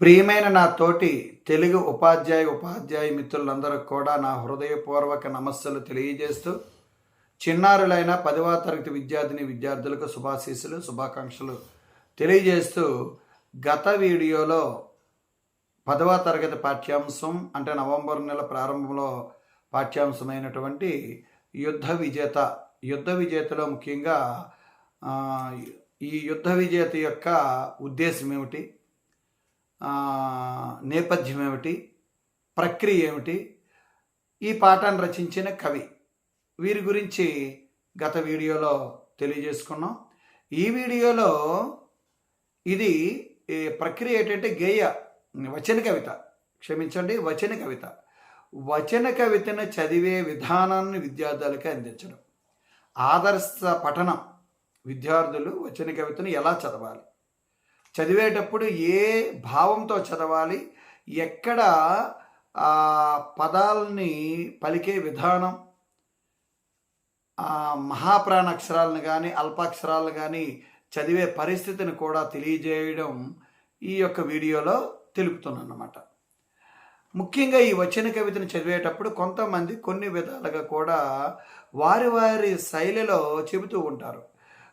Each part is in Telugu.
ప్రియమైన నా తోటి తెలుగు ఉపాధ్యాయ ఉపాధ్యాయ మిత్రులందరూ కూడా నా హృదయపూర్వక నమస్సులు తెలియజేస్తూ చిన్నారులైన పదవ తరగతి విద్యార్థిని విద్యార్థులకు శుభాశీస్సులు శుభాకాంక్షలు తెలియజేస్తూ గత వీడియోలో పదవ తరగతి పాఠ్యాంశం అంటే నవంబర్ నెల ప్రారంభంలో పాఠ్యాంశమైనటువంటి యుద్ధ విజేత యుద్ధ విజేతలో ముఖ్యంగా ఈ యుద్ధ విజేత యొక్క ఉద్దేశం ఏమిటి? నేపథ్యం ఏమిటి? ప్రక్రియ ఏమిటి? ఈ పాఠాన్ని రచించిన కవి. వీరి గురించి గత వీడియోలో తెలియజేసుకున్నాం. ఈ వీడియోలో ఇది ప్రక్రియ ఏంటంటే గేయ వచన కవిత. క్షమించండి వచన కవిత. వచన కవితను చదివే విధానాన్ని విద్యార్థులకు అందించడం. ఆదర్శ పఠనం. విద్యార్థులు వచన కవితను ఎలా చదవాలి? చదివేటప్పుడు ఏ భావంతో చదవాలి? ఎక్కడ ఆ పదాలని పలికే విధానం? మహాప్రాణాక్షరాలను అక్షరాలను కానీ అల్పాక్షరాలను కానీ చదివే పరిస్థితిని కూడా తెలియజేయడం ఈ యొక్క వీడియోలో తెలుపుతున్నాను అన్నమాట ముఖ్యంగా ఈ వచ్చిన కవితను చదివేటప్పుడు కొంతమంది కొన్ని విధాలుగా కూడా వారి వారి శైలిలో చెబుతూ ఉంటారు.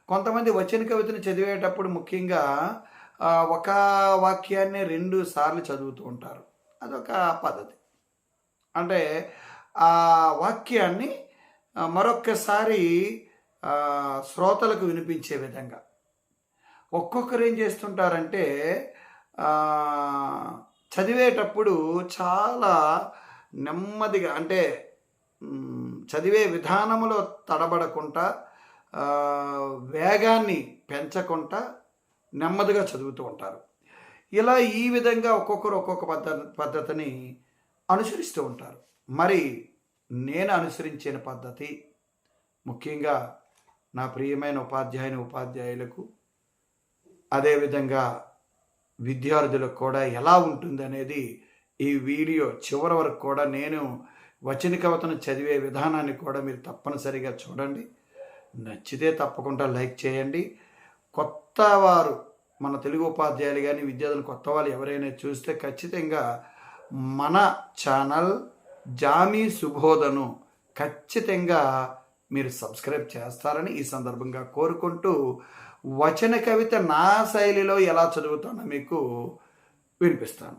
కొంతమంది వచ్చిన కవితను చదివేటప్పుడు ముఖ్యంగా ఒక వాక్యాన్ని రెండు సార్లు చదువుతూ ఉంటారు. అదొక పద్ధతి. అంటే ఆ వాక్యాన్ని మరొక్కసారి శ్రోతలకు వినిపించే విధంగా. ఒక్కొక్కరు ఏం చేస్తుంటారంటే చదివేటప్పుడు చాలా నెమ్మదిగా అంటే చదివే విధానంలో తడబడకుండా వేగాన్ని పెంచకుండా నెమ్మదిగా చదువుతూ ఉంటారు. ఇలా ఈ విధంగా ఒక్కొక్కరు ఒక్కొక్క పద్ధతి పద్ధతిని అనుసరిస్తూ ఉంటారు. మరి నేను అనుసరించిన పద్ధతి ముఖ్యంగా నా ప్రియమైన ఉపాధ్యాయుని ఉపాధ్యాయులకు అదేవిధంగా విద్యార్థులకు కూడా ఎలా ఉంటుంది అనేది ఈ వీడియో చివరి వరకు కూడా నేను వచన కవితను చదివే విధానాన్ని కూడా మీరు తప్పనిసరిగా చూడండి. నచ్చితే తప్పకుండా లైక్ చేయండి. కొత్త వారు మన తెలుగు ఉపాధ్యాయులు కానీ విద్యార్థులు కొత్త వాళ్ళు ఎవరైనా చూస్తే ఖచ్చితంగా మన ఛానల్ జామీ సుబోధను ఖచ్చితంగా మీరు సబ్స్క్రైబ్ చేస్తారని ఈ సందర్భంగా కోరుకుంటూ వచన కవిత నా శైలిలో ఎలా చదువుతానో మీకు వినిపిస్తాను.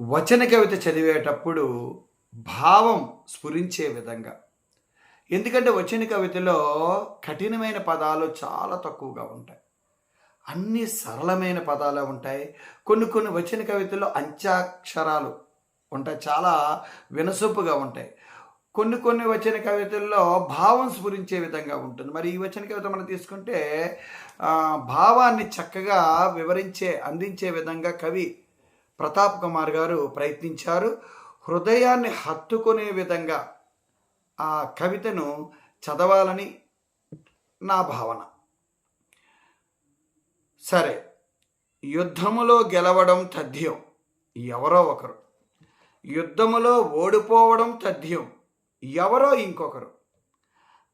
వచన కవిత చదివేటప్పుడు భావం స్ఫురించే విధంగా ఎందుకంటే వచ్చిన కవితలో కఠినమైన పదాలు చాలా తక్కువగా ఉంటాయి. అన్ని సరళమైన పదాలే ఉంటాయి. కొన్ని కొన్ని వచ్చిన కవితల్లో అంత్యాక్షరాలు ఉంటాయి. చాలా వినసొప్పుగా ఉంటాయి. కొన్ని కొన్ని వచ్చిన కవితల్లో భావం స్ఫురించే విధంగా ఉంటుంది. మరి ఈ వచ్చిన కవిత మనం తీసుకుంటే భావాన్ని చక్కగా వివరించే అందించే విధంగా కవి ప్రతాప్ కుమార్ గారు ప్రయత్నించారు. హృదయాన్ని హత్తుకునే విధంగా ఆ కవితను చదవాలని నా భావన. సరే యుద్ధములో గెలవడం తథ్యం. ఎవరో ఒకరు. యుద్ధములో ఓడిపోవడం తథ్యం. ఎవరో ఇంకొకరు.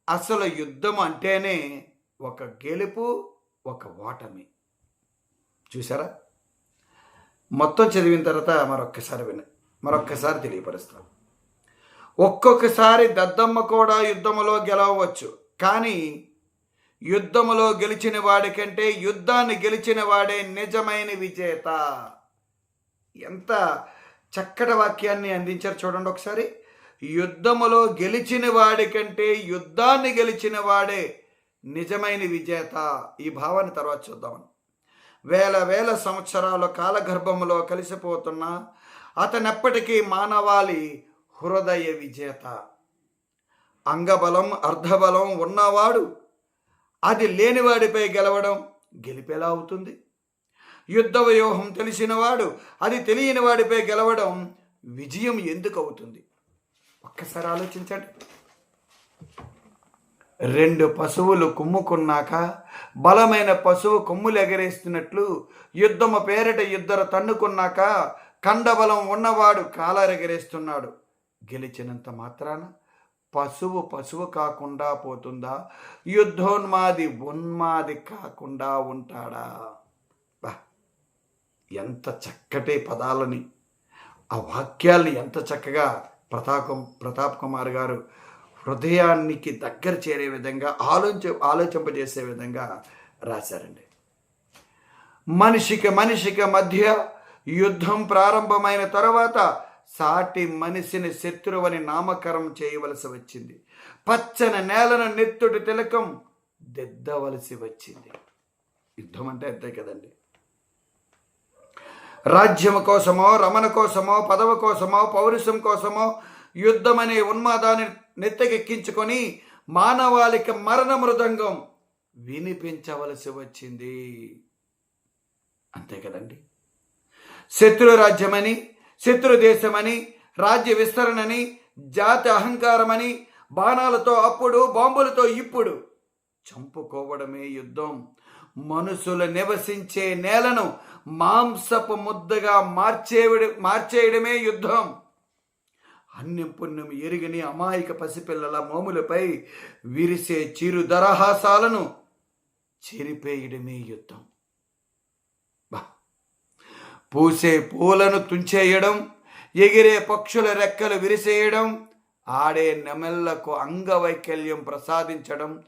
అసలు యుద్ధం అంటేనే ఒక గెలుపు ఒక ఓటమి. చూసారా మొత్తం చదివిన తర్వాత మరొక్కసారి విన. మరొక్కసారి తెలియపరుస్తాను. ఒక్కొక్కసారి దద్దమ్మ కూడా యుద్ధములో గెలవచ్చు కానీ యుద్ధములో గెలిచిన వాడికంటే యుద్ధాన్ని గెలిచిన వాడే నిజమైన విజేత. ఎంత చక్కటి వాక్యాన్ని అందించారు చూడండి ఒకసారి. యుద్ధములో గెలిచిన వాడికంటే యుద్ధాన్ని గెలిచిన వాడే నిజమైన విజేత. ఈ భావాన్ని తర్వాత చూద్దామని వేల వేల సంవత్సరాల కాలగర్భములో కలిసిపోతున్న అతనెప్పటికీ మానవాళి హృదయ విజేత. అంగబలం అర్ధబలం ఉన్నవాడు అది లేనివాడిపై గెలవడం గెలిపేలా అవుతుంది. యుద్ధ వ్యూహం తెలిసినవాడు అది తెలియని వాడిపై గెలవడం విజయం ఎందుకు అవుతుంది? ఒక్కసారి ఆలోచించండి. రెండు పశువులు కుమ్ముకున్నాక బలమైన పశువు కొమ్ములు ఎగరేస్తున్నట్లు యుద్ధము పేరిట ఇద్దరు తన్నుకున్నాక కండబలం ఉన్నవాడు కాలరెగరేస్తున్నాడు. గెలిచినంత మాత్రాన పశువు పశువు కాకుండా పోతుందా? యుద్ధోన్మాది ఉన్మాది కాకుండా ఉంటాడా? ఎంత చక్కటి పదాలని ఆ వాక్యాల్ని ఎంత చక్కగా ప్రతాపం ప్రతాప్ కుమార్ గారు హృదయానికి దగ్గర చేరే విధంగా ఆలోచ ఆలోచింపజేసే విధంగా రాశారండి. మనిషికి మనిషికి మధ్య యుద్ధం ప్రారంభమైన తర్వాత సాటి మనిషిని శత్రువని నామకరణం చేయవలసి వచ్చింది. పచ్చని నేలను నెత్తుడి తిలకం దిద్దవలసి వచ్చింది. యుద్ధం అంటే అంతే కదండి. రాజ్యం కోసమో రమణ కోసమో పదవి కోసమో పౌరుషం కోసమో యుద్ధం అనే ఉన్మాదాన్ని నెత్తకెక్కించుకొని మానవాళికి మరణ మృదంగం వినిపించవలసి వచ్చింది. అంతే కదండి. శత్రు రాజ్యమని శత్రు దేశమని రాజ్య విస్తరణని జాతి అహంకారమని బాణాలతో అప్పుడు బాంబులతో ఇప్పుడు చంపుకోవడమే యుద్ధం. మనుషులు నివసించే నేలను మాంసపు ముద్దగా మార్చేవిడ మార్చేయడమే యుద్ధం. అన్యం పుణ్యం ఎరిగిని అమాయక పసిపిల్లల మోములపై విరిసే చిరు దరహాసాలను చెరిపేయడమే యుద్ధం. పూసే పూలను తుంచేయడం ఎగిరే పక్షుల రెక్కలు విరిసేయడం ఆడే నెమళ్ళకు అంగవైకల్యం ప్రసాదించడం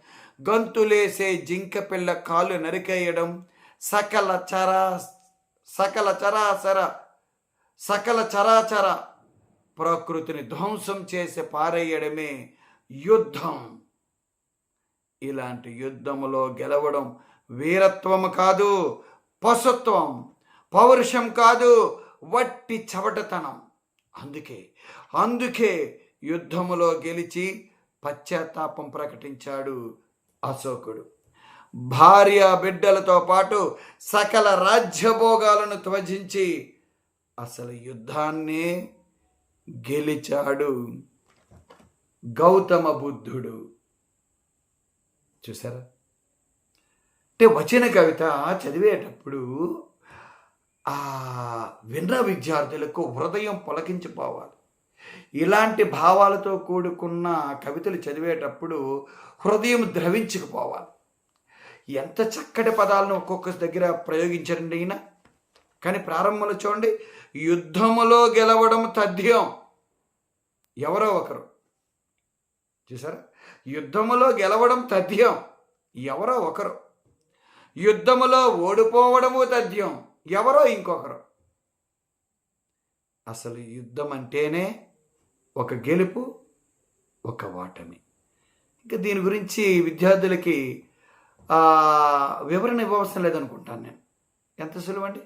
గంతులేసే జింక పిల్ల కాళ్ళు నరికేయడం సకల చరా సకల చరాచర సకల చరాచర ప్రకృతిని ధ్వంసం చేసి పారేయడమే యుద్ధం. ఇలాంటి యుద్ధములో గెలవడం వీరత్వము కాదు పశుత్వం. పౌరుషం కాదు వట్టి చవటతనం. అందుకే అందుకే యుద్ధములో గెలిచి పశ్చాత్తాపం ప్రకటించాడు అశోకుడు. భార్య బిడ్డలతో పాటు సకల రాజ్యభోగాలను త్వజించి అసలు యుద్ధాన్నే గెలిచాడు గౌతమ బుద్ధుడు. చూసారా? అంటే వచన కవిత చదివేటప్పుడు ఆ విన్న విద్యార్థులకు హృదయం పొలకించిపోవాలి. ఇలాంటి భావాలతో కూడుకున్న కవితలు చదివేటప్పుడు హృదయం ద్రవించుకుపోవాలి. ఎంత చక్కటి పదాలను ఒక్కొక్క దగ్గర ప్రయోగించారండి ఈయన కానీ ప్రారంభంలో చూడండి యుద్ధములో గెలవడం తథ్యం. ఎవరో ఒకరు. చూసారా? యుద్ధములో గెలవడం తథ్యం. ఎవరో ఒకరు. యుద్ధములో ఓడిపోవడము తథ్యం. ఎవరో ఇంకొకరు. అసలు యుద్ధం అంటేనే ఒక గెలుపు ఒక ఓటమి ఇంకా దీని గురించి విద్యార్థులకి వివరణ ఇవ్వవసరం లేదనుకుంటాను నేను. ఎంత సులువండి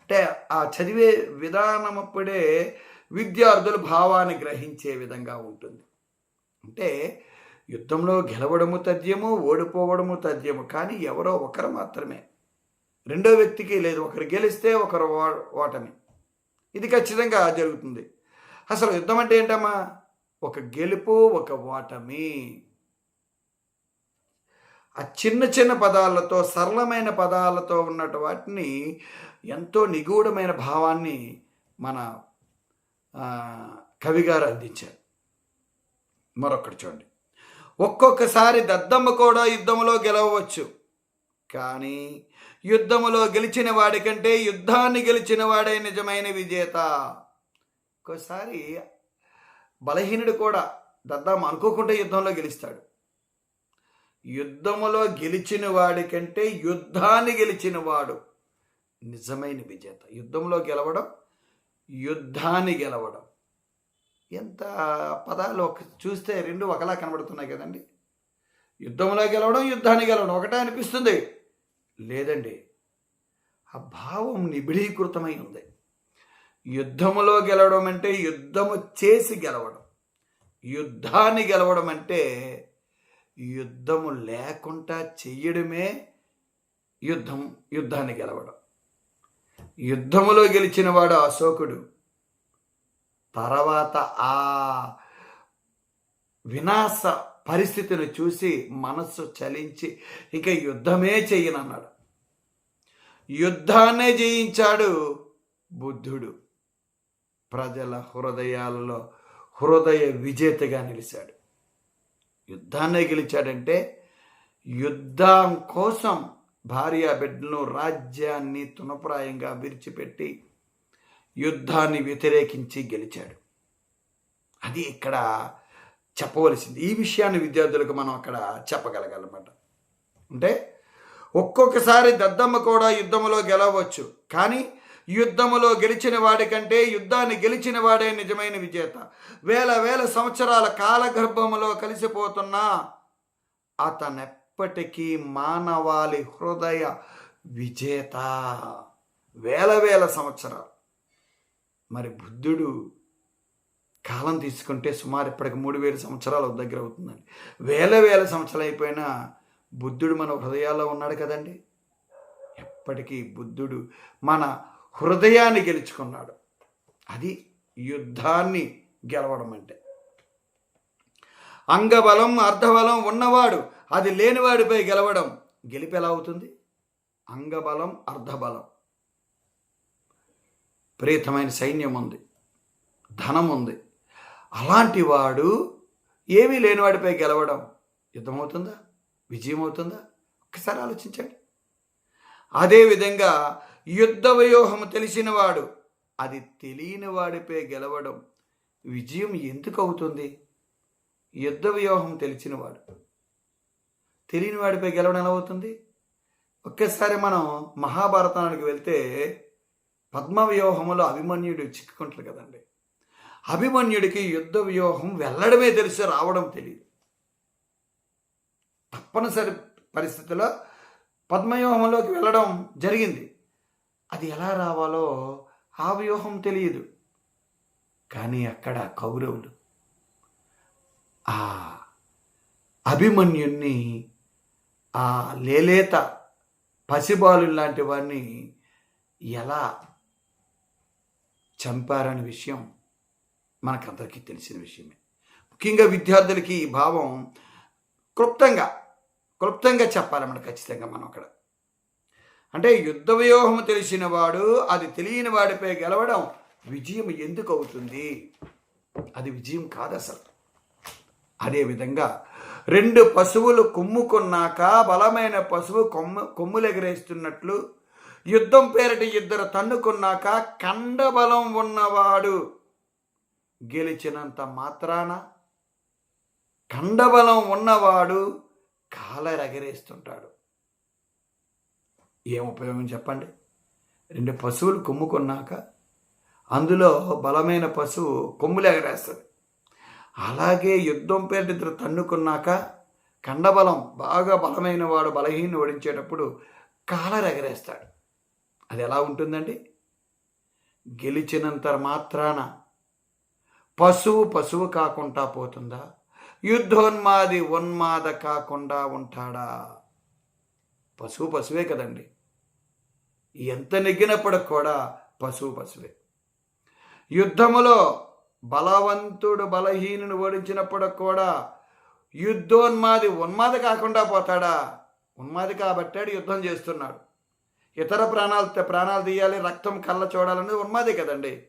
అంటే ఆ చదివే విధానం అప్పుడే విద్యార్థులు భావాన్ని గ్రహించే విధంగా ఉంటుంది. అంటే యుద్ధంలో గెలవడము తథ్యము ఓడిపోవడము తథ్యము కానీ ఎవరో ఒకరు మాత్రమే. రెండో వ్యక్తికి లేదు. ఒకరు గెలిస్తే ఒకరు ఓటమి. ఇది ఖచ్చితంగా జరుగుతుంది. అసలు యుద్ధం అంటే ఏంటమ్మా? ఒక గెలుపు ఒక ఓటమి. ఆ చిన్న చిన్న పదాలతో సరళమైన పదాలతో ఉన్నటు వాటిని ఎంతో నిగూఢమైన భావాన్ని మన కవిగారు అందించారు. మరొకటి చూడండి. ఒక్కొక్కసారి దద్దమ్మ కూడా యుద్ధంలో గెలవచ్చు కానీ యుద్ధములో గెలిచిన వాడికంటే యుద్ధాన్ని గెలిచిన వాడే నిజమైన విజేత. ఒక్కోసారి బలహీనుడు కూడా దద్దాం అనుకోకుండా యుద్ధంలో గెలుస్తాడు. యుద్ధములో గెలిచిన వాడికంటే యుద్ధాన్ని గెలిచిన వాడు నిజమైన విజేత. యుద్ధంలో గెలవడం యుద్ధాన్ని గెలవడం. ఎంత పదాలు ఒక చూస్తే రెండు ఒకలా కనబడుతున్నాయి కదండి. యుద్ధంలో గెలవడం యుద్ధాన్ని గెలవడం ఒకటే అనిపిస్తుంది. లేదండి. ఆ భావం నిబిడీకృతమై ఉంది. యుద్ధములో గెలవడం అంటే యుద్ధము చేసి గెలవడం. యుద్ధాన్ని గెలవడం అంటే యుద్ధము లేకుండా చెయ్యడమే యుద్ధం యుద్ధాన్ని గెలవడం. యుద్ధములో గెలిచిన వాడు అశోకుడు. తర్వాత ఆ వినాశ పరిస్థితిని చూసి మనస్సు చలించి ఇక యుద్ధమే చెయ్యనన్నాడు. యుద్ధాన్నే జయించాడు బుద్ధుడు. ప్రజల హృదయాలలో హృదయ విజేతగా నిలిచాడు. యుద్ధాన్నే గెలిచాడంటే యుద్ధం కోసం భార్య బిడ్డలను రాజ్యాన్ని తునప్రాయంగా విరిచిపెట్టి యుద్ధాన్ని వ్యతిరేకించి గెలిచాడు. అది ఇక్కడ చెప్పవలసింది. ఈ విషయాన్ని విద్యార్థులకు మనం అక్కడ చెప్పగలగాలన్నమాట. అంటే ఒక్కొక్కసారి దద్దమ్మ కూడా యుద్ధములో గెలవచ్చు. కానీ యుద్ధములో గెలిచిన వాడికంటే యుద్ధాన్ని గెలిచిన వాడే నిజమైన విజేత. వేల వేల సంవత్సరాల కాలగర్భములో కలిసిపోతున్నా అతనెప్పటికీ మానవాళి హృదయ విజేత. వేల వేల సంవత్సరాలు. మరి బుద్ధుడు కాలం తీసుకుంటే సుమారు ఇప్పటికి మూడు వేల సంవత్సరాలు దగ్గర అవుతుందండి. వేల వేల సంవత్సరాలు అయిపోయినా బుద్ధుడు మన హృదయాల్లో ఉన్నాడు కదండి. ఎప్పటికీ బుద్ధుడు మన హృదయాన్ని గెలుచుకున్నాడు. అది యుద్ధాన్ని గెలవడం అంటే. అంగబలం అర్ధబలం ఉన్నవాడు అది లేనివాడిపై గెలవడం. గెలిపి ఎలా అవుతుంది? అంగబలం అర్ధబలం. ప్రీతమైన సైన్యం ఉంది. ధనం ఉంది. అలాంటి వాడు ఏమీ లేనివాడిపై గెలవడం. యుద్ధమవుతుందా? విజయం అవుతుందా ఒక్కసారి ఆలోచించండి. అదేవిధంగా యుద్ధ వ్యూహం తెలిసినవాడు అది తెలియని వాడిపై గెలవడం విజయం ఎందుకు అవుతుంది? యుద్ధ వ్యూహం తెలిసినవాడు తెలియని వాడిపై గెలవడం ఎలా అవుతుంది? ఒక్కసారి మనం మహాభారతానికి వెళ్తే పద్మ వ్యూహములో అభిమన్యుడు చిక్కుకుంటారు కదండి. అభిమన్యుడికి యుద్ధ వ్యూహం వెళ్ళడమే తెలిసి రావడం తెలియదు తప్పనిసరి పరిస్థితిలో పద్మవ్యూహంలోకి వెళ్ళడం జరిగింది. అది ఎలా రావాలో ఆ వ్యూహం తెలియదు. కానీ అక్కడ కౌరవులు ఆ అభిమన్యుణ్ణి ఆ లేలేత పసిబాలు లాంటి వాడిని ఎలా చంపారనే విషయం మనకందరికీ తెలిసిన విషయమే. ముఖ్యంగా విద్యార్థులకి ఈ భావం క్లుప్తంగా క్లుప్తంగా చెప్పాలన్నమాట ఖచ్చితంగా మనం అక్కడ. అంటే యుద్ధ వ్యూహం తెలిసిన వాడు అది తెలియని వాడిపై గెలవడం విజయం ఎందుకు అవుతుంది? అది విజయం కాదు అసలు అదేవిధంగా రెండు పశువులు కొమ్ముకున్నాక బలమైన పశువు కొమ్ము కొమ్ములెగరేస్తున్నట్లు యుద్ధం పేరిట ఇద్దరు తన్నుకున్నాక కండబలం ఉన్నవాడు గెలిచినంత మాత్రాన కండబలం ఉన్నవాడు కాలరెగరేస్తుంటాడు. ఏం ఉపయోగం చెప్పండి? రెండు పశువులు కొమ్ముకున్నాక అందులో బలమైన పశువు కొమ్ములు ఎగరేస్తుంది. అలాగే యుద్ధం పేరు ఇద్దరు తన్నుకున్నాక కండబలం బాగా బలమైన వాడు బలహీన ఓడించేటప్పుడు కాలరెగరేస్తాడు. అది ఎలా ఉంటుందండి? గెలిచినంత మాత్రాన పశువు పశువు కాకుండా పోతుందా? యుద్ధోన్మాది ఉన్మాద కాకుండా ఉంటాడా? పశువు పశువే కదండి. ఎంత నెగ్గినప్పటికి కూడా పశువు పశువే. యుద్ధములో బలవంతుడు బలహీనుని ఓడించినప్పుడు కూడా యుద్ధోన్మాది ఉన్మాది కాకుండా పోతాడా? ఉన్మాది కాబట్టాడు యుద్ధం చేస్తున్నాడు. ఇతర ప్రాణాలు ప్రాణాలు తీయాలి రక్తం కళ్ళ చూడాలనేది ఉన్మాదే కదండి.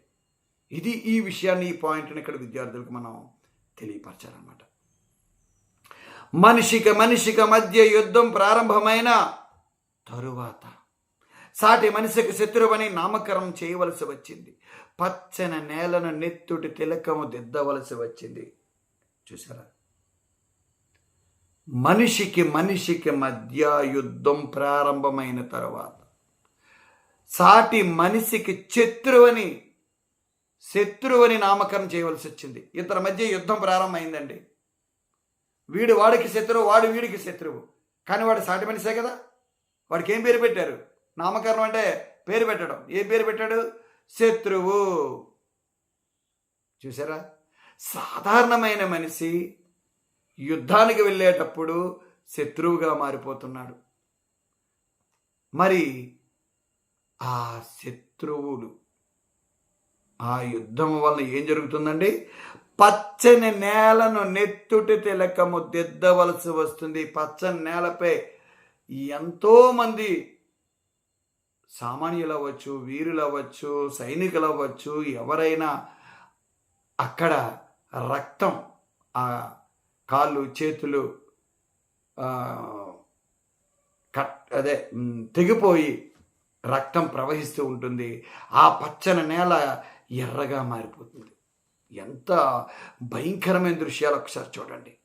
ఇది ఈ విషయాన్ని ఈ పాయింట్ని ఇక్కడ విద్యార్థులకు మనం తెలియపరచాలన్నమాట. మనిషికి మనిషికి మధ్య యుద్ధం ప్రారంభమైన తరువాత సాటి మనిషికి శత్రువని నామకరణం చేయవలసి వచ్చింది. పచ్చని నేలను నెత్తుటి తిలకము దిద్దవలసి వచ్చింది. చూసారా మనిషికి మనిషికి మధ్య యుద్ధం ప్రారంభమైన తర్వాత సాటి మనిషికి శత్రువని శత్రువని నామకరణం చేయవలసి వచ్చింది. ఇతర మధ్య యుద్ధం ప్రారంభమైందండి. వీడు వాడికి శత్రువు వాడు వీడికి శత్రువు. కానీ వాడు సాటి మనిషే కదా. వాడికి ఏం పేరు పెట్టారు? నామకరణం అంటే పేరు పెట్టడం. ఏం పేరు పెట్టాడు? శత్రువు. చూసారా? సాధారణమైన మనిషి యుద్ధానికి వెళ్ళేటప్పుడు శత్రువుగా మారిపోతున్నాడు. మరి ఆ శత్రువులు ఆ యుద్ధం వల్ల ఏం జరుగుతుందండి? పచ్చని నేలను నెత్తుటి తిలకము దిద్దవలసి వస్తుంది. పచ్చని నేలపై ఎంతోమంది సామాన్యులు అవ్వచ్చు వీరులు అవ్వచ్చు సైనికులు అవ్వచ్చు ఎవరైనా అక్కడ రక్తం ఆ కాళ్ళు చేతులు కట్ అదే తెగిపోయి రక్తం ప్రవహిస్తూ ఉంటుంది. ఆ పచ్చని నేల ఎర్రగా మారిపోతుంది. ఎంత భయంకరమైన దృశ్యాలు ఒకసారి చూడండి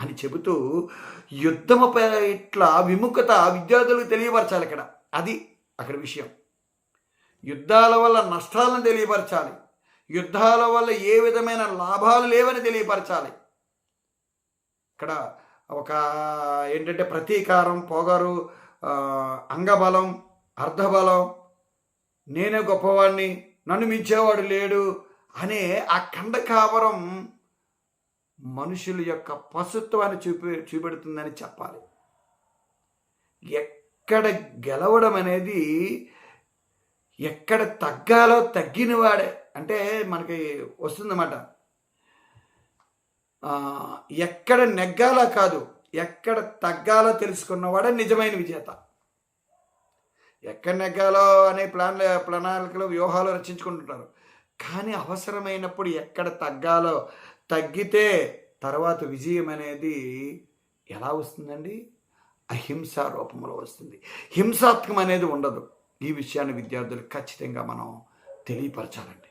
అని చెబుతూ యుద్ధము ఇట్లా విముఖత విద్యార్థులకు తెలియపరచాలి ఇక్కడ. అది అక్కడ విషయం. యుద్ధాల వల్ల నష్టాలను తెలియపరచాలి. యుద్ధాల వల్ల ఏ విధమైన లాభాలు లేవని తెలియపరచాలి. ఇక్కడ ఒక ఏంటంటే ప్రతీకారం పొగరు అంగబలం అర్ధబలం. నేనే గొప్పవాడిని నన్ను మించేవాడు లేడు అనే ఆ ఖండకావరం మనుషుల యొక్క పశుత్వాన్ని చూపి చూపెడుతుందని చెప్పాలి. ఎక్కడ గెలవడం అనేది ఎక్కడ తగ్గాలో తగ్గినవాడే అంటే మనకి వస్తుందన్నమాట. ఎక్కడ నెగ్గాలో కాదు ఎక్కడ తగ్గాలో తెలుసుకున్నవాడే నిజమైన విజేత. ఎక్కడ నెగ్గాలో అనే ప్లాన్ ప్రణాళికలు వ్యూహాలు రచించుకుంటుంటారు. కానీ అవసరమైనప్పుడు ఎక్కడ తగ్గాలో తగ్గితే తర్వాత విజయం అనేది ఎలా వస్తుందండి? అహింస రూపంలో వస్తుంది. హింసాత్మకం అనేది ఉండదు. ఈ విషయాన్ని విద్యార్థులు ఖచ్చితంగా మనం తెలియపరచాలండి.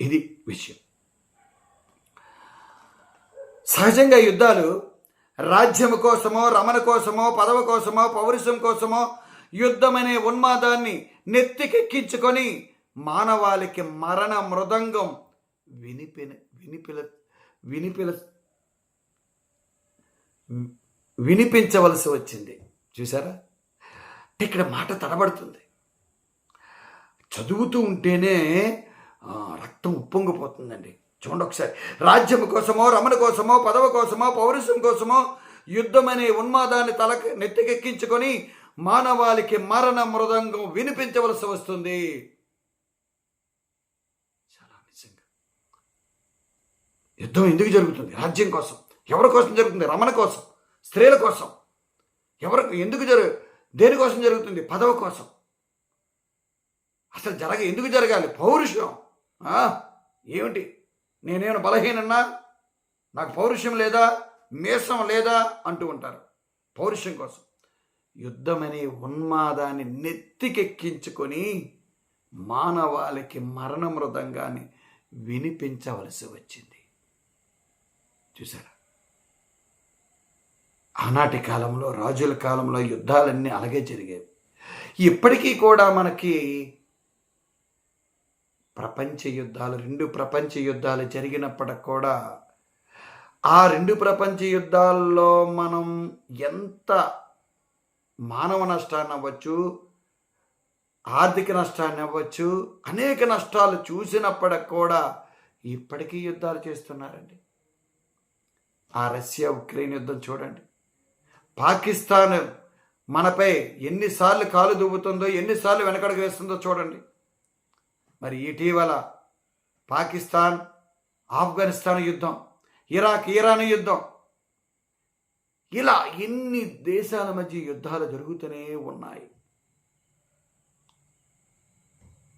ఇది విషయం. సహజంగా యుద్ధాలు రాజ్యం కోసమో రమణ కోసమో పదవి కోసమో పౌరుషం కోసమో యుద్ధం అనే ఉన్మాదాన్ని నెత్తికెక్కించుకొని మానవాళికి మరణ మృదంగం వినిపిన వినిపిల వినిపిల వినిపించవలసి వచ్చింది. చూసారా ఇక్కడ మాట తడబడుతుంది. చదువుతూ ఉంటేనే రక్తం ఉప్పొంగిపోతుందండి. చూడండి ఒకసారి. రాజ్యం కోసమో రమణ కోసమో పదవ కోసమో పౌరుషం కోసమో యుద్ధమనే ఉన్మాదాన్ని తలకు నెత్తికెక్కించుకొని మానవాళికి మరణ మృదంగం వినిపించవలసి వస్తుంది చాలా నిజంగా యుద్ధం ఎందుకు జరుగుతుంది? రాజ్యం కోసం. ఎవరి కోసం జరుగుతుంది? రమణ కోసం. స్త్రీల కోసం. ఎవరు ఎందుకు జరుగు దేనికోసం జరుగుతుంది? పదవ కోసం. అసలు జరగ ఎందుకు జరగాలి? పౌరుషం. ఏమిటి? నేనేమైనా బలహీనన్నా? నాకు పౌరుషం లేదా? మీసం లేదా? అంటూ ఉంటారు. పౌరుషం కోసం. యుద్ధమనే ఉన్మాదాన్ని నెత్తికెక్కించుకొని మానవాళికి మరణ మృదంగాన్ని వినిపించవలసి వచ్చింది. చూసారా ఆనాటి కాలంలో రాజుల కాలంలో యుద్ధాలన్నీ అలాగే జరిగేవి. ఇప్పటికీ కూడా మనకి ప్రపంచ యుద్ధాలు రెండు ప్రపంచ యుద్ధాలు జరిగినప్పటికి కూడా ఆ రెండు ప్రపంచ యుద్ధాల్లో మనం ఎంత మానవ నష్టాన్ని అవ్వచ్చు ఆర్థిక నష్టాన్ని అవ్వచ్చు అనేక నష్టాలు చూసినప్పటికి కూడా ఇప్పటికీ యుద్ధాలు చేస్తున్నారండి. ఆ రష్యా ఉక్రెయిన్ యుద్ధం చూడండి. పాకిస్తాన్ మనపై ఎన్నిసార్లు కాలు దువ్వుతుందో ఎన్నిసార్లు వెనకడుగు వేస్తుందో చూడండి. మరి ఇటీవల పాకిస్తాన్ ఆఫ్ఘనిస్తాన్ యుద్ధం ఇరాక్ ఇరాన్ యుద్ధం ఇలా ఎన్ని దేశాల మధ్య యుద్ధాలు జరుగుతూనే ఉన్నాయి?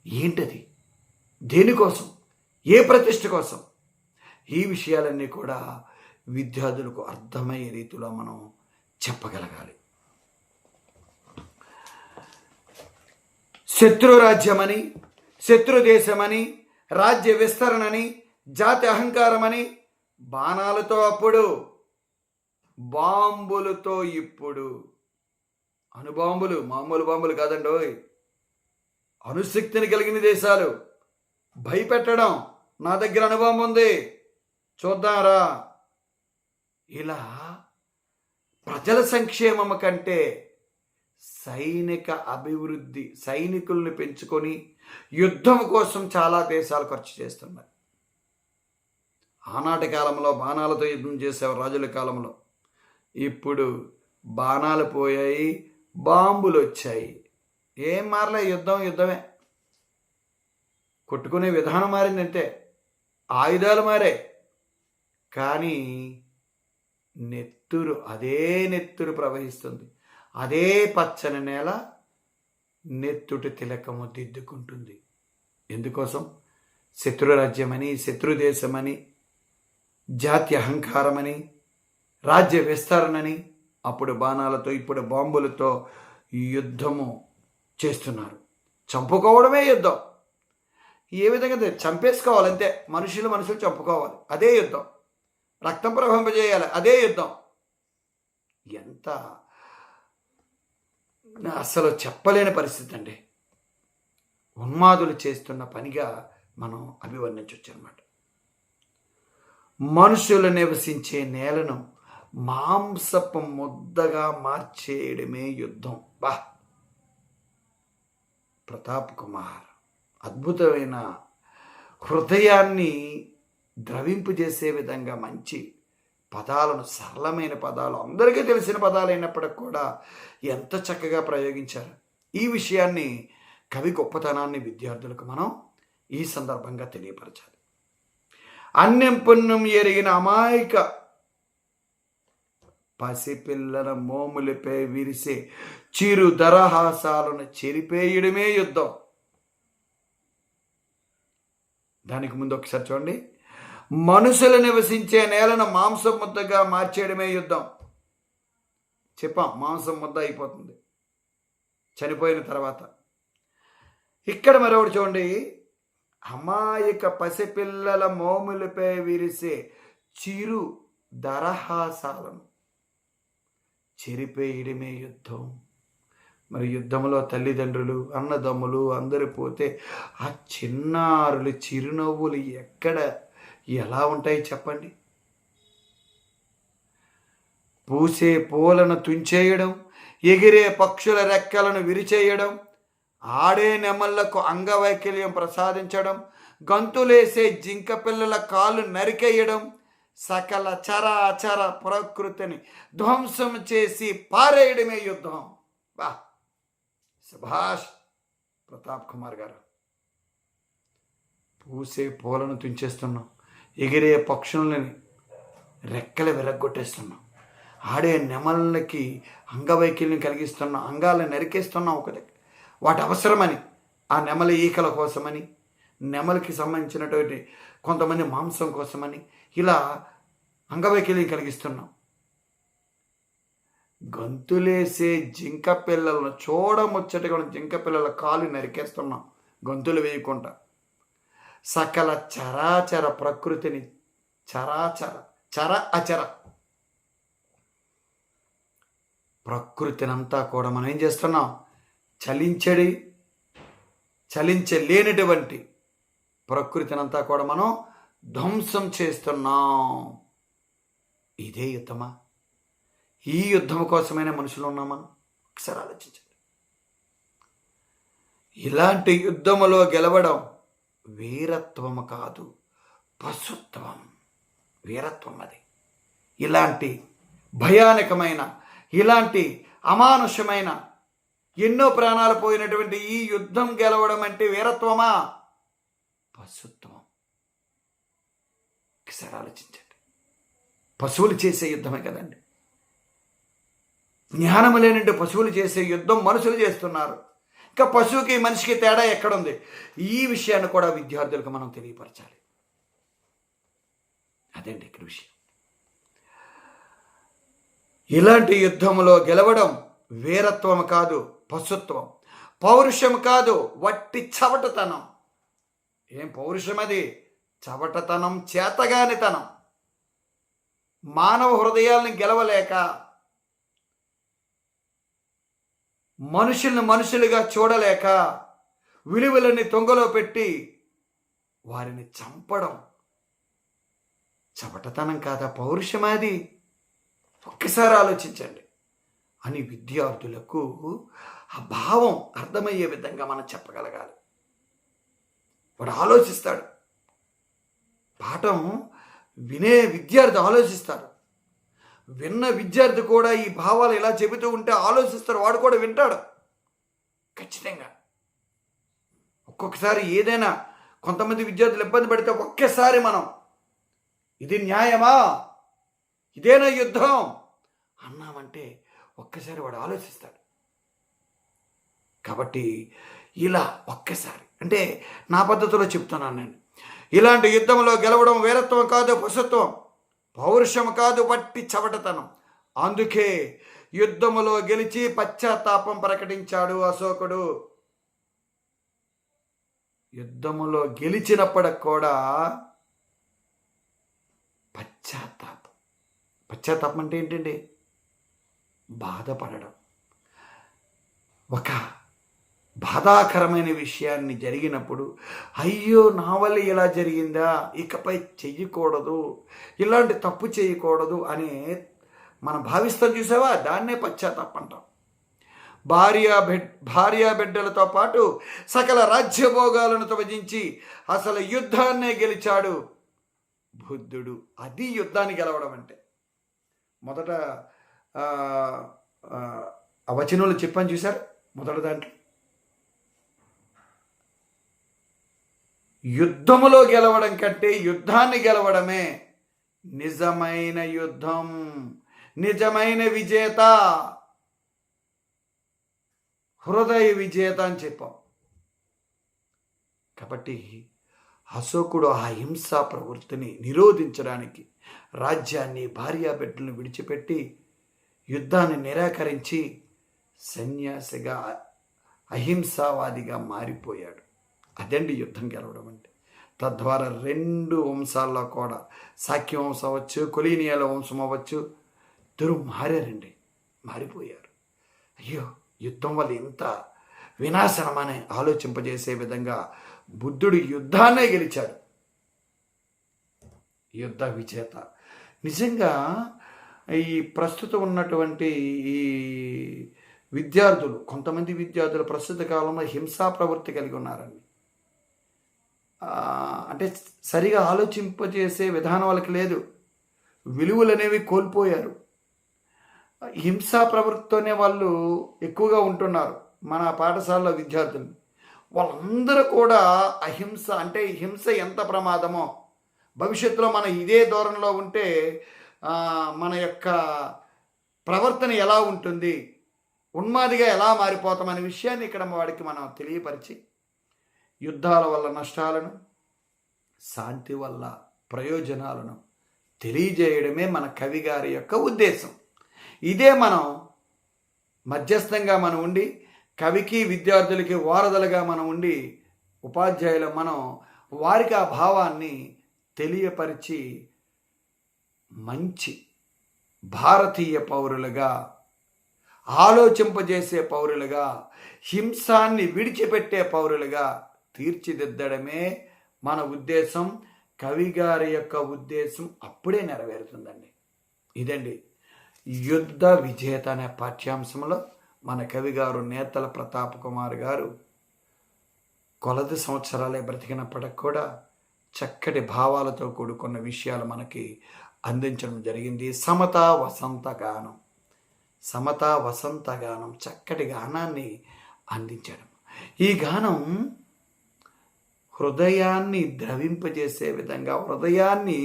ఏంటది? దేనికోసం? ఏ ప్రతిష్ట కోసం? ఈ విషయాలన్నీ కూడా విద్యార్థులకు అర్థమయ్యే రీతిలో మనం చెప్పగలగాలి. శత్రు రాజ్యమని శత్రు దేశమని రాజ్య విస్తరణని జాతి అహంకారమని బాణాలతో అప్పుడు బాంబులతో ఇప్పుడు. అణుబాంబులు మామూలు బాంబులు కాదండోయ్. అణుశక్తిని కలిగిన దేశాలు. భయపెట్టడం. నా దగ్గర అనుభవం ఉంది చూద్దాంరా. ఇలా ప్రజల సంక్షేమం కంటే సైనిక అభివృద్ధి సైనికుల్ని పెంచుకొని యుద్ధం కోసం చాలా దేశాలు ఖర్చు చేస్తున్నాయి ఆనాటి కాలంలో బాణాలతో యుద్ధం చేసేవారు రాజుల కాలంలో. ఇప్పుడు బాణాలు పోయాయి బాంబులు వచ్చాయి. ఏం మారలే యుద్ధం యుద్ధమే. కొట్టుకునే విధానం మారిందంటే ఆయుధాలు మారే కానీ నెత్తురు అదే నెత్తురు ప్రవహిస్తుంది. అదే పచ్చని నేల నెత్తుటి తిలకము దిద్దుకుంటుంది. ఎందుకోసం? శత్రురాజ్యమని శత్రుదేశమని జాతి అహంకారమని రాజ్య విస్తరణని అప్పుడు బాణాలతో ఇప్పుడు బాంబులతో యుద్ధము చేస్తున్నారు. చంపుకోవడమే యుద్ధం. ఏ విధంగా చంపేసుకోవాలంతే మనుషులు మనుషులు చంపుకోవాలి. అదే యుద్ధం. రక్తం ప్రవహింపజేయాలి. అదే యుద్ధం. ఎంత అసలు చెప్పలేని పరిస్థితి అండి. ఉన్మాదులు చేస్తున్న పనిగా మనం అభివర్ణించవచ్చు అనమాట మనుషులు నివసించే నేలను మాంసపు ముద్దగా మార్చేయడమే యుద్ధం. బా! ప్రతాప్ కుమార్ అద్భుతమైన హృదయాన్ని ద్రవింపు చేసే విధంగా మంచి పదాలను సరళమైన పదాలు అందరికీ తెలిసిన పదాలు అయినప్పటికి కూడా ఎంత చక్కగా ప్రయోగించారు. ఈ విషయాన్ని కవి గొప్పతనాన్ని విద్యార్థులకు మనం ఈ సందర్భంగా తెలియపరచాలి. అన్యం పుణ్యం ఎరిగిన అమాయక పసిపిల్లల మోములపై విరిసే చిరు దరహాసాలను చెరిపేయడమే యుద్ధం. దానికి ముందు ఒకసారి చూడండి. మనుషులు నివసించే నేలను మాంసం ముద్దగా మార్చేయడమే యుద్ధం. చెప్పాం మాంసం ముద్ద అయిపోతుంది. చనిపోయిన తర్వాత. ఇక్కడ మరొకటి చూడండి. అమాయక పసిపిల్లల మోములపై విరిసే చిరు దరహాసాలను. చెరిపేయడమే యుద్ధం. మరి యుద్ధంలో తల్లిదండ్రులు అన్నదమ్ములు అందరూ పోతే ఆ చిన్నారులు చిరునవ్వులు ఎక్కడ ఎలా ఉంటాయి చెప్పండి? పూసే పూలను తుంచేయడం ఎగిరే పక్షుల రెక్కలను విరిచేయడం ఆడే నెమళ్ళకు అంగవైకల్యం ప్రసాదించడం గంతులేసే జింక పిల్లల కాళ్ళు నరికేయడం సకల చరాచర ప్రకృతిని ధ్వంసం చేసి పారేయడమే యుద్ధం. బా! సుభాష్ ప్రతాప్ కుమార్ గారు పూసే పూలను తుంచేస్తున్నాం. ఎగిరే పక్షులని రెక్కలు విరగ్గొట్టేస్తున్నాం. ఆడే నెమళ్ళకి అంగవైకల్యం కలిగిస్తున్నాం అంగాలను నరికేస్తున్నాం ఒక దగ్గర వాటి అవసరమని ఆ నెమలి ఈకల కోసమని నెమలికి సంబంధించినటువంటి కొంతమంది మాంసం కోసమని ఇలా అంగవైకల్యం కలిగిస్తున్నాం. గంతులేసే జింక పిల్లలను చూడముచ్చటగా జింక పిల్లల కాలు నరికేస్తున్నాం గంతులు వేయకుండా. సకల చరాచర ప్రకృతిని చరాచర చర అచర. ప్రకృతినంతా కూడా మనం ఏం చేస్తున్నాం? చలించడి చలించలేనటువంటి ప్రకృతినంతా కూడా మనం ధ్వంసం చేస్తున్నాం. ఇదే యుద్ధమా? ఈ యుద్ధం కోసమైనా మనుషులు ఉన్నాం మనం ఒకసారి ఆలోచించండి. ఇలాంటి యుద్ధములో గెలవడం వీరత్వము కాదు పశుత్వం వీరత్వం అది. ఇలాంటి భయానకమైన ఇలాంటి అమానుషమైన ఎన్నో ప్రాణాలు పోయినటువంటి ఈ యుద్ధం గెలవడం అంటే వీరత్వమా? పశుత్వం ఒకసారి ఆలోచించండి. పశువులు చేసే యుద్ధమే కదండి. జ్ఞానము లేనంటే పశువులు చేసే యుద్ధం మనుషులు చేస్తున్నారు. ఇంకా పశువుకి మనిషికి తేడా ఎక్కడుంది? ఈ విషయాన్ని కూడా విద్యార్థులకు మనం తెలియపరచాలి. అదండి ఇక్కడ విషయం? ఇలాంటి యుద్ధంలో గెలవడం వీరత్వం కాదు పశుత్వం. పౌరుషం కాదు వట్టి చవటతనం. ఏం పౌరుషం అది? చవటతనం చేతగానితనం. మానవ హృదయాలను గెలవలేక మనుషులను మనుషులుగా చూడలేక విలువలని తొంగలో పెట్టి వారిని చంపడం చవటతనం కాదా పౌరుషమాది ఒక్కసారి ఆలోచించండి. అని విద్యార్థులకు ఆ భావం అర్థమయ్యే విధంగా మనం చెప్పగలగాలి. వాడు ఆలోచిస్తాడు. పాఠం వినే విద్యార్థి ఆలోచిస్తాడు. విన్న విద్యార్థి కూడా ఈ భావాలు ఇలా చెబుతూ ఉంటే ఆలోచిస్తారు. వాడు కూడా వింటాడు. ఖచ్చితంగా. ఒక్కొక్కసారి ఏదైనా కొంతమంది విద్యార్థులు ఇబ్బంది పడితే ఒక్కసారి మనం ఇది న్యాయమా? ఇదేనా యుద్ధం? అన్నామంటే ఒక్కసారి వాడు ఆలోచిస్తాడు. కాబట్టి ఇలా ఒక్కసారి అంటే నా పద్ధతిలో చెప్తున్నాను నేను. ఇలాంటి యుద్ధంలో గెలవడం వీరత్వం కాదు పశుత్వం పౌరుషం కాదు బట్టి చవటతనం. అందుకే యుద్ధములో గెలిచి పశ్చాత్తాపం ప్రకటించాడు అశోకుడు. యుద్ధములో గెలిచినప్పటికి కూడా పశ్చాత్తాపం. పశ్చాత్తాపం అంటే ఏంటండి? బాధపడడం. ఒక బాధాకరమైన విషయాన్ని జరిగినప్పుడు అయ్యో నా వల్ల ఇలా జరిగిందా? ఇకపై చెయ్యకూడదు. ఇలాంటి తప్పు చేయకూడదు అని మనం భావిస్తాం చూసావా? దాన్నే పశ్చాత్తాపం అంటాం. భార్య బిడ్ భార్య బిడ్డలతో పాటు సకల రాజ్యభోగాలను త్వజించి అసలు యుద్ధాన్నే గెలిచాడు బుద్ధుడు. అది యుద్ధాన్ని గెలవడం అంటే. మొదట ఆ, వచనంలో చెప్పని చూశారు మొదట దాంట్లో. యుద్ధములో గెలవడం కంటే యుద్ధాన్ని గెలవడమే నిజమైన యుద్ధం నిజమైన విజేత హృదయ విజేత అని చెప్పాం. కాబట్టి అశోకుడు ఆ హింసా ప్రవృత్తిని నిరోధించడానికి రాజ్యాన్ని భార్యాబిడ్డలను విడిచిపెట్టి యుద్ధాన్ని నిరాకరించి సన్యాసిగా అహింసావాదిగా మారిపోయాడు. అదండి యుద్ధం గెలవడం అంటే తద్వారా రెండు వంశాల్లో కూడా సాఖ్య వంశం అవ్వచ్చు కొలీనియాల వంశం అవ్వచ్చు ఇద్దరు మారారండి. మారిపోయారు. అయ్యో యుద్ధం వల్ల ఇంత వినాశనమని ఆలోచింపజేసే విధంగా బుద్ధుడు యుద్ధాన్నే గెలిచాడు. యుద్ధ విజేత. నిజంగా ఈ ప్రస్తుతం ఉన్నటువంటి ఈ విద్యార్థులు కొంతమంది విద్యార్థులు ప్రస్తుత కాలంలో హింసా ప్రవృత్తి కలిగి ఉన్నారండి. అంటే సరిగా ఆలోచింపజేసే విధానం వాళ్ళకి లేదు. విలువలు అనేవి కోల్పోయారు. హింసా ప్రవృత్తితోనే వాళ్ళు ఎక్కువగా ఉంటున్నారు మన పాఠశాలలో విద్యార్థులు వాళ్ళందరూ కూడా అహింస అంటే హింస ఎంత ప్రమాదమో భవిష్యత్తులో మనం ఇదే ధోరణిలో ఉంటే మన యొక్క ప్రవర్తన ఎలా ఉంటుంది ఉన్మాదిగా ఎలా మారిపోతామనే విషయాన్ని ఇక్కడ వాడికి మనం తెలియపరిచి యుద్ధాల వల్ల నష్టాలను శాంతి వల్ల ప్రయోజనాలను తెలియజేయడమే మన కవి గారి యొక్క ఉద్దేశం. ఇదే మనం మధ్యస్థంగా మనం ఉండి కవికి విద్యార్థులకి వారధలుగా మనం ఉండి ఉపాధ్యాయులు మనం వారికి ఆ భావాన్ని తెలియపరిచి మంచి భారతీయ పౌరులుగా ఆలోచింపజేసే పౌరులుగా హింసాన్ని విడిచిపెట్టే పౌరులుగా తీర్చిదిద్దడమే మన ఉద్దేశం. కవిగారి యొక్క ఉద్దేశం అప్పుడే నెరవేరుతుందండి. ఇదండి. యుద్ధ విజేత అనే పాఠ్యాంశంలో మన కవిగారు నేతల ప్రతాప్ కుమార్ గారు కొలది సంవత్సరాలే బ్రతికినప్పటికి కూడా చక్కటి భావాలతో కూడుకున్న విషయాలు మనకి అందించడం జరిగింది. సమత వసంత గానం. సమత వసంత గానం చక్కటి గానాన్ని అందించడం. ఈ గానం హృదయాన్ని ద్రవింపజేసే విధంగా హృదయాన్ని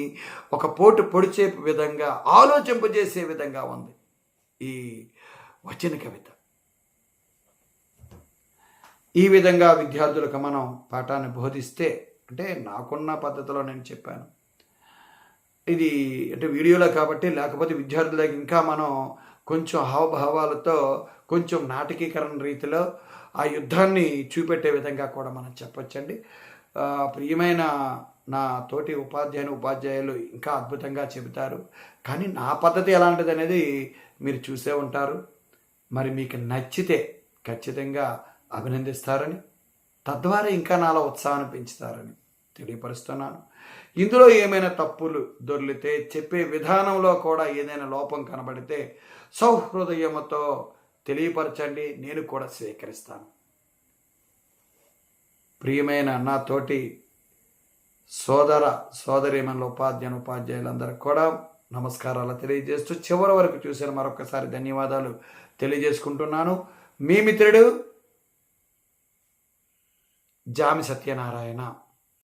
ఒక పోటు పొడిచే విధంగా ఆలోచింపజేసే విధంగా ఉంది ఈ వచన కవిత. ఈ విధంగా విద్యార్థులకు మనం పాఠాన్ని బోధిస్తే అంటే నాకున్న పద్ధతిలో నేను చెప్పాను. ఇది అంటే వీడియోలో కాబట్టి లేకపోతే విద్యార్థులకు ఇంకా మనం కొంచెం హావభావాలతో కొంచెం నాటకీకరణ రీతిలో ఆ యుద్ధాన్ని చూపెట్టే విధంగా కూడా మనం చెప్పొచ్చండి. ప్రియమైన నా తోటి ఉపాధ్యాయుని ఉపాధ్యాయులు ఇంకా అద్భుతంగా చెబుతారు. కానీ నా పద్ధతి ఎలాంటిది అనేది మీరు చూసే ఉంటారు. మరి మీకు నచ్చితే ఖచ్చితంగా అభినందిస్తారని తద్వారా ఇంకా నాలో ఉత్సాహాన్ని పెంచుతారని తెలియపరుస్తున్నాను. ఇందులో ఏమైనా తప్పులు దొర్లితే చెప్పే విధానంలో కూడా ఏదైనా లోపం కనబడితే సౌహృదయముతో తెలియపరచండి. నేను కూడా స్వీకరిస్తాను. ప్రియమైన నా తోటి సోదర సోదరిమన్ల ఉపాధ్యాయులు ఉపాధ్యాయులందరికీ కూడా నమస్కారాలు తెలియజేస్తూ చివరి వరకు చూసిన మరొకసారి ధన్యవాదాలు తెలియజేసుకుంటున్నాను. మీ మిత్రుడు జామి సత్యనారాయణ.